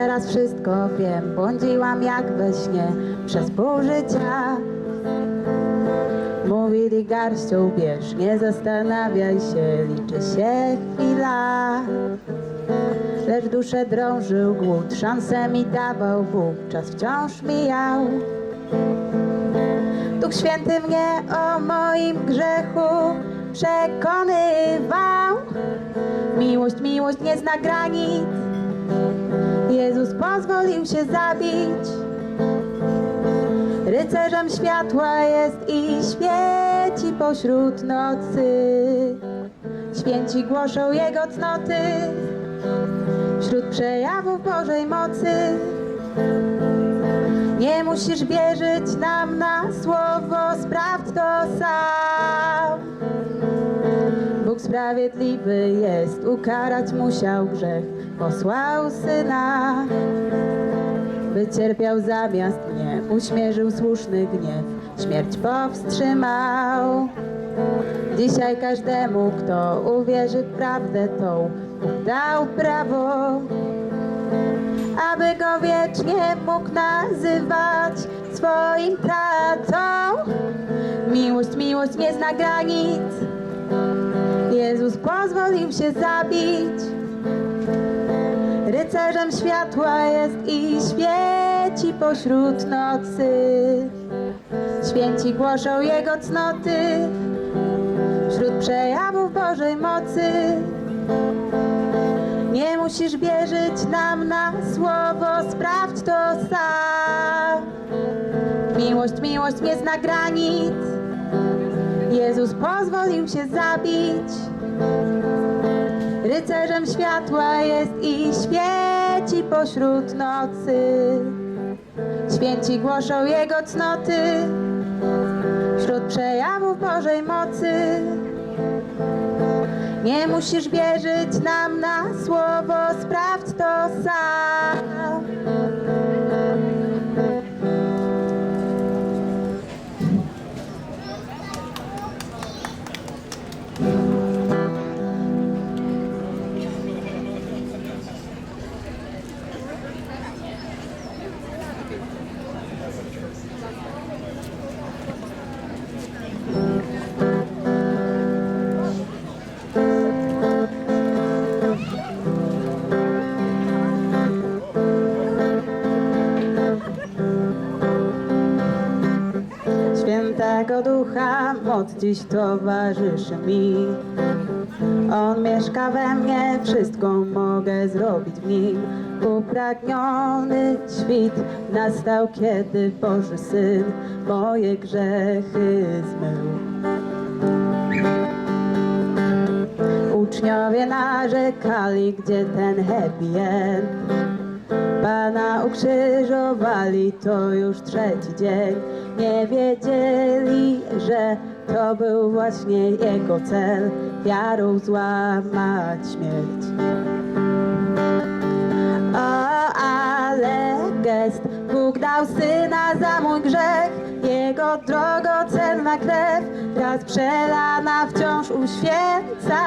Teraz wszystko wiem, błądziłam jak we śnie przez pół życia. Mówili garścią bierz, nie zastanawiaj się, liczy się chwila. Lecz duszę drążył głód, szansę mi dawał Bóg, czas wciąż mijał. Duch Święty mnie o moim grzechu przekonywał. Miłość, miłość nie zna granic. Pozwolił się zabić. Rycerzem światła jest i świeci pośród nocy. Święci głoszą Jego cnoty wśród przejawów Bożej mocy. Nie musisz wierzyć nam na słowo, sprawdź to sam. Bóg sprawiedliwy jest, ukarać musiał grzech, posłał syna. Wycierpiał zamiast mnie, uśmierzył słuszny gniew, śmierć powstrzymał. Dzisiaj każdemu, kto uwierzy w prawdę tą, dał prawo, aby go wiecznie mógł nazywać swoim tatą. Miłość, miłość nie zna granic. Jezus pozwolił się zabić. Rycerzem światła jest i świeci pośród nocy. Święci głoszą Jego cnoty wśród przejawów Bożej mocy. Nie musisz wierzyć nam na słowo, sprawdź to sam. Miłość, miłość nie zna granic. Jezus pozwolił się zabić. Rycerzem światła jest i świeci pośród nocy. Święci głoszą Jego cnoty wśród przejawów Bożej mocy. Nie musisz wierzyć nam na słowo, sprawdź to sam. Moc dziś towarzyszy mi. On mieszka we mnie, wszystko mogę zrobić w nim. Upragniony świt nastał, kiedy Boży Syn moje grzechy zmył. Uczniowie narzekali, gdzie ten happy end. Pana ukrzyżowali, to już trzeci dzień. Nie wiedzieli, że to był właśnie jego cel, wiarą złamać śmierć. O, ale gest, Bóg dał syna za mój grzech, jego drogocenna krew, raz przelana wciąż uświęca,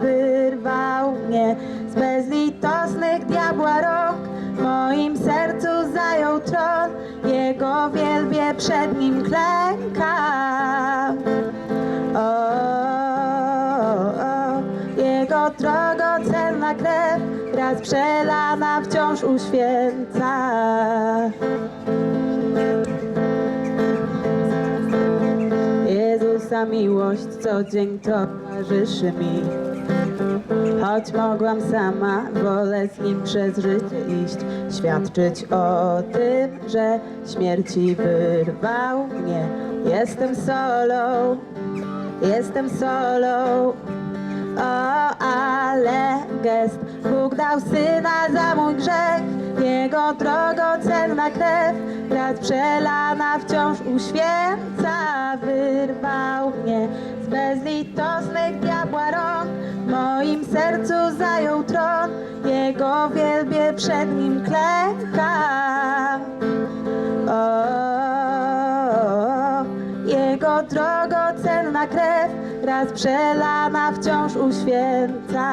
wyrwał mnie z bezlitosnych diabła rąk. Moim tron, jego wielbię przed nim klękam. O, o, jego drogocenna krew, raz przelana wciąż uświęca. Jezusa miłość co dzień towarzyszy mi. Choć mogłam sama, wolę z nim przez życie iść, świadczyć o tym, że śmierci wyrwał mnie. Jestem solą, jestem solą. O, ale gest, Bóg dał syna za mój grzech, jego drogocenna krew, raz przelana wciąż uświęca, wyrwał mnie z bezlitosnych diabła rąk. Moim sercu zajął tron, jego wielbię przed nim klękam. O, jego drogocenna krew, raz przelana wciąż uświęca.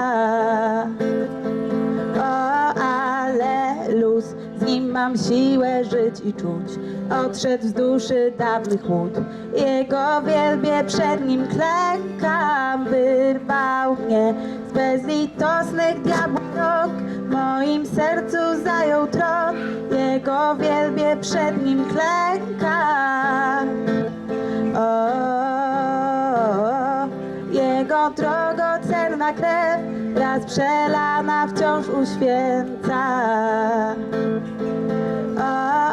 Nim mam siłę żyć i czuć. Odszedł z duszy dawnych łód, jego wielbię przed nim klękam. Wyrwał mnie z bezlitosnych diabłów rąk, w moim sercu zajął tron. Jego wielbię przed nim klękam. O, jego drogocenna krew raz przelana wciąż uświęca.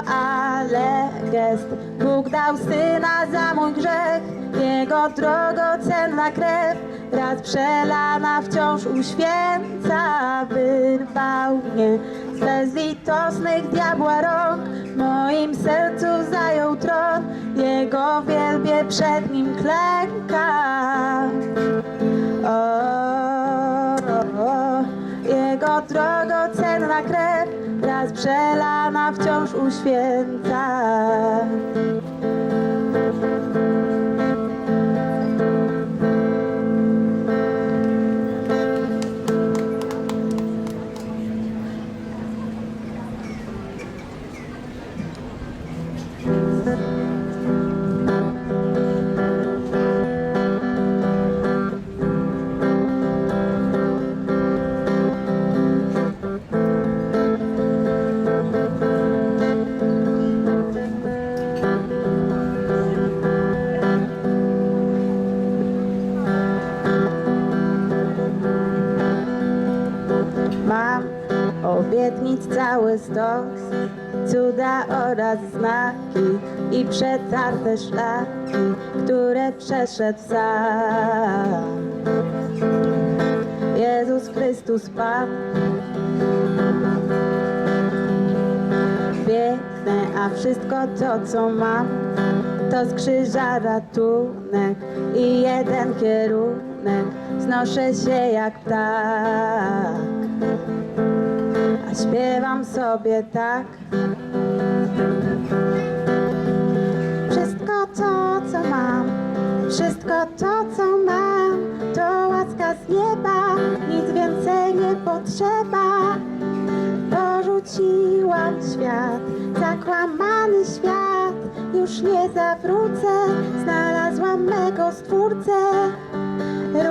Ale gest Bóg dał syna za mój grzech, jego drogocenna krew raz przelana wciąż uświęca. Wyrwał mnie z bezlitosnych diabła rąk, moim sercu zajął tron, jego wielbię przed nim klęka. O, o, o, jego drogocenna krew raz przelana wciąż uświęca. Stos, cuda oraz znaki i przetarte szlaki, które przeszedł sam. Jezus Chrystus Pan. Piękne, a wszystko to, co mam, to z krzyża ratunek i jeden kierunek, znoszę się jak ptak. Śpiewam sobie tak. Wszystko to, co mam, wszystko to, co mam, to łaska z nieba, nic więcej nie potrzeba. Porzuciłam świat, zakłamany świat, już nie zawrócę, znalazłam mego stwórcę.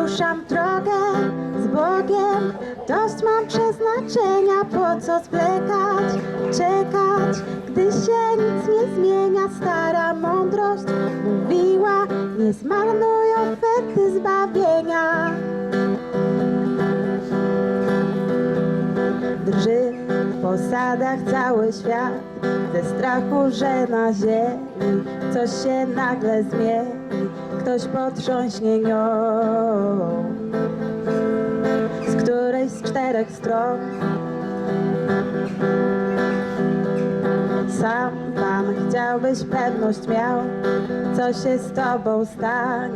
Ruszam drogę z Bogiem, dość mam przeznaczenia, po co zwlekać, czekać, gdy się nic nie zmienia. Stara mądrość mówiła, nie zmarnuj oferty zbawienia. Drży w posadach cały świat Ze strachu, że na ziemi Coś się nagle zmieni Ktoś potrząśnie nią Z czterech stron Sam Pan chciałbyś pewność miał Co się z Tobą stanie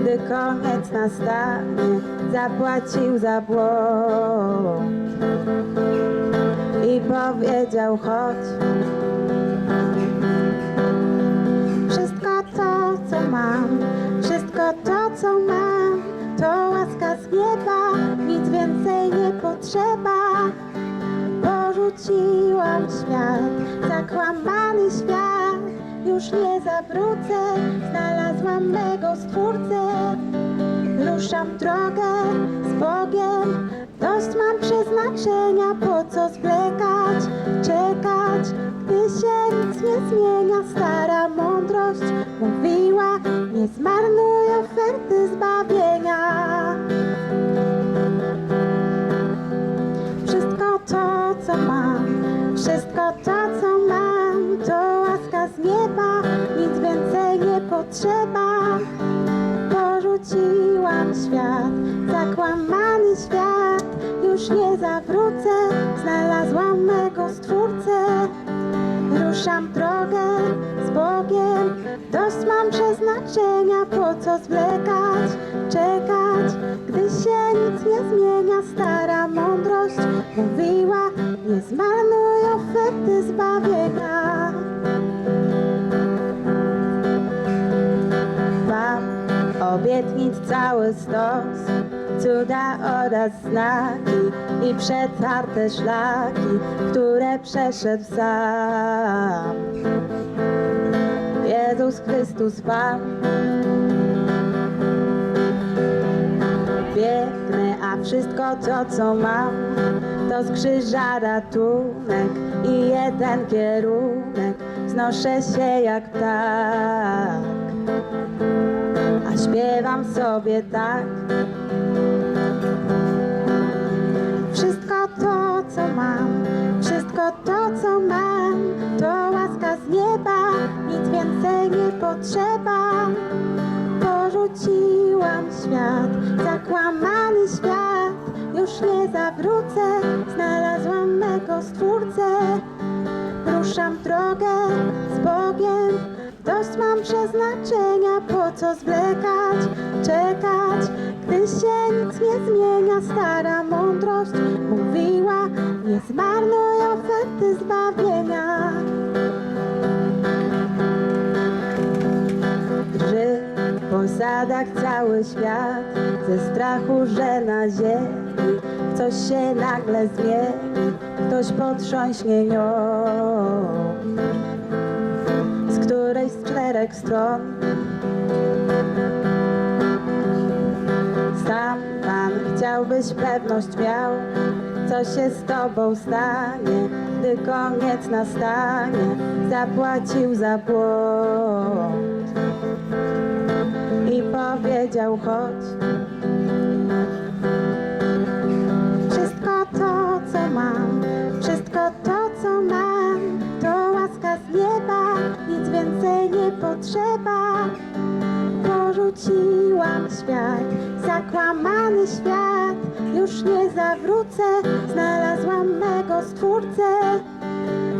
Gdy koniec nastanie Zapłacił za błąd i powiedział chodź. Wszystko to, co mam, wszystko to, co mam, to łaska z nieba, nic więcej nie potrzeba. Porzuciłam świat, zakłamany świat, już nie zawrócę, znalazłam mego stwórcę. Ruszam drogę z Bogiem, dość mam przeznaczenia, po co zwlekać, czekać, gdy się nic nie zmienia. Stara mądrość mówiła, nie zmarnuj oferty zbawienia. Wszystko to, co mam, wszystko to, co mam, to łaska z nieba, nic więcej nie potrzeba. Porzuciłam świat, zakłamany świat, już nie zawrócę, znalazłam mego stwórcę. Ruszam drogę z Bogiem, mam przeznaczenia, po co zwlekać, czekać, gdy się nic nie zmienia. Stara mądrość mówiła, nie zmarnuj oferty zbawienia. Mam obietnic cały stos, cuda oraz znaki i przetarte szlaki, które przeszedł sam. Jezus Chrystus Pan. Biegnę, a wszystko to, co mam, to z krzyża ratunek i jeden kierunek. Znoszę się jak ptak, a śpiewam sobie tak. Wszystko to, co mam, wszystko to, co mam, to nieba, nic więcej nie potrzeba. Porzuciłam świat, zakłamany świat, już nie zawrócę, znalazłam mego stwórcę. Ruszam drogę z Bogiem, dość mam przeznaczenia, po co zwlekać, czekać, gdy się nic nie zmienia, stara mądrość mówiła, nie zmarnuj oferty zbawienia. Po sadach cały świat Ze strachu, że na ziemi Coś się nagle zmieni. Ktoś potrząśnie nią. Z której z czterech stron? Sam Pan chciałbyś pewność miał Co się z Tobą stanie Gdy koniec nastanie. Zapłacił za błąd powiedział chodź. Wszystko to, co mam, wszystko to, co mam, to łaska z nieba, nic więcej nie potrzeba. Porzuciłam świat, zakłamany świat, już nie zawrócę, znalazłam mego stwórcę.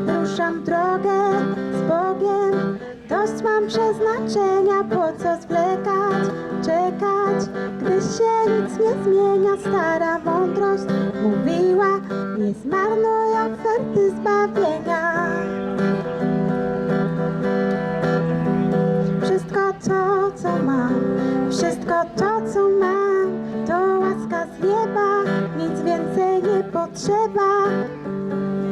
Ruszam drogę z Bogiem, dość mam przeznaczenia, po co zwlekać, czekać, gdy się nic nie zmienia, stara mądrość mówiła, nie zmarnuj oferty zbawienia. Wszystko to, co mam, wszystko to, co mam, to łaska z nieba, nic więcej nie potrzeba.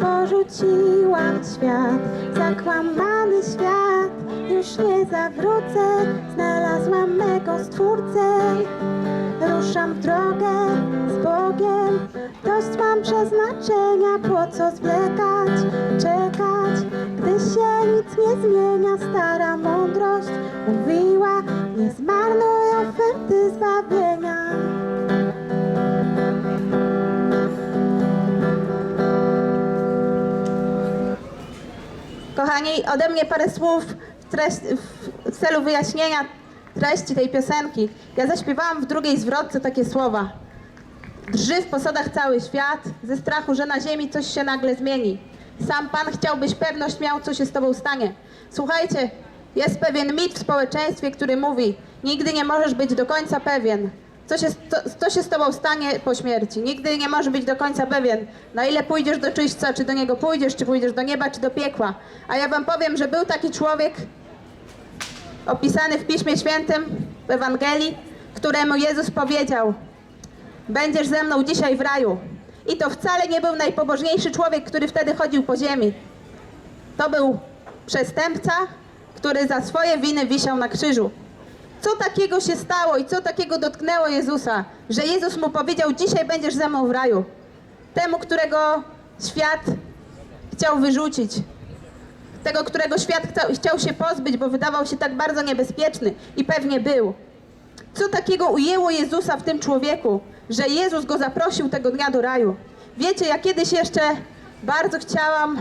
Porzuciłam świat, zakłamany świat, nie zawrócę, znalazłam mego stwórcę. Ruszam w drogę z Bogiem, dość mam przeznaczenia, po co zwlekać, czekać, gdy się nic nie zmienia, stara mądrość mówiła, nie zmarnuj oferty zbawienia. Kochani, ode mnie parę słów w celu wyjaśnienia treści tej piosenki. Ja zaśpiewałam w drugiej zwrotce takie słowa. Drży w posadach cały świat, ze strachu, że na ziemi coś się nagle zmieni. Sam Pan chciałbyś pewność miał, co się z Tobą stanie. Słuchajcie, jest pewien mit w społeczeństwie, który mówi, nigdy nie możesz być do końca pewien, co się, co, co się z Tobą stanie po śmierci. Nigdy nie możesz być do końca pewien, na ile pójdziesz do czyśćca, czy do niego pójdziesz, czy pójdziesz do nieba, czy do piekła. A ja Wam powiem, że był taki człowiek, opisany w Piśmie Świętym, w Ewangelii, któremu Jezus powiedział: Będziesz ze mną dzisiaj w raju. I to wcale nie był najpobożniejszy człowiek, który wtedy chodził po ziemi. To był przestępca, który za swoje winy wisiał na krzyżu. Co takiego się stało i co takiego dotknęło Jezusa, że Jezus mu powiedział: Dzisiaj będziesz ze mną w raju. Temu, którego świat chciał wyrzucić, tego, którego świat chciał, się pozbyć, bo wydawał się tak bardzo niebezpieczny i pewnie był. Co takiego ujęło Jezusa w tym człowieku, że Jezus go zaprosił tego dnia do raju? Wiecie, ja kiedyś jeszcze bardzo chciałam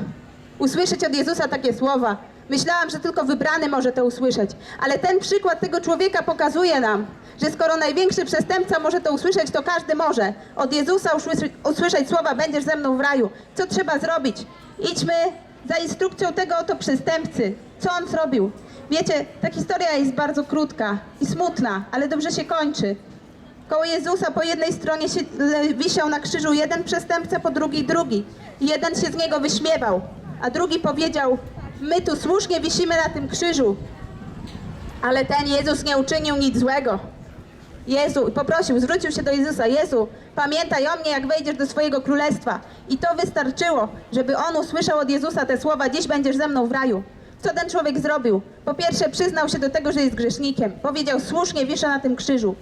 usłyszeć od Jezusa takie słowa. Myślałam, że tylko wybrany może to usłyszeć, ale ten przykład tego człowieka pokazuje nam, że skoro największy przestępca może to usłyszeć, to każdy może. Od Jezusa usłyszeć słowa: Będziesz ze mną w raju. Co trzeba zrobić? Idźmy za instrukcją tego oto przestępcy. Co on zrobił? Wiecie, ta historia jest bardzo krótka i smutna, ale dobrze się kończy. Koło Jezusa po jednej stronie się, wisiał na krzyżu jeden przestępca, po drugiej drugi. Jeden się z niego wyśmiewał, a drugi powiedział: My tu słusznie wisimy na tym krzyżu. Ale ten Jezus nie uczynił nic złego. Jezu, poprosił, zwrócił się do Jezusa, Jezu, pamiętaj o mnie, jak wejdziesz do swojego królestwa. I to wystarczyło, żeby on usłyszał od Jezusa te słowa, dziś będziesz ze mną w raju. Co ten człowiek zrobił? Po pierwsze, przyznał się do tego, że jest grzesznikiem. Powiedział, słusznie wiszę na tym krzyżu.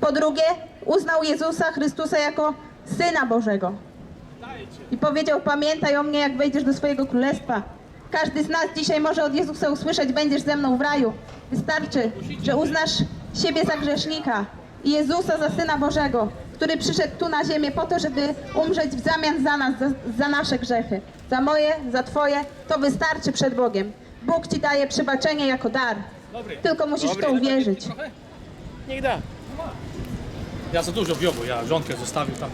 Po drugie, uznał Jezusa Chrystusa jako Syna Bożego. I powiedział, pamiętaj o mnie, jak wejdziesz do swojego królestwa. Każdy z nas dzisiaj może od Jezusa usłyszeć, będziesz ze mną w raju. Wystarczy, że uznasz siebie za grzesznika i Jezusa za Syna Bożego, który przyszedł tu na ziemię po to, żeby umrzeć w zamian za nas, za, za nasze grzechy. Za moje, za twoje, to wystarczy przed Bogiem. Bóg ci daje przebaczenie jako dar. Dobry. Tylko musisz w Dobry, to ale uwierzyć. Niech da. Ja za dużo wiobu, ja żonkę zostawił tam.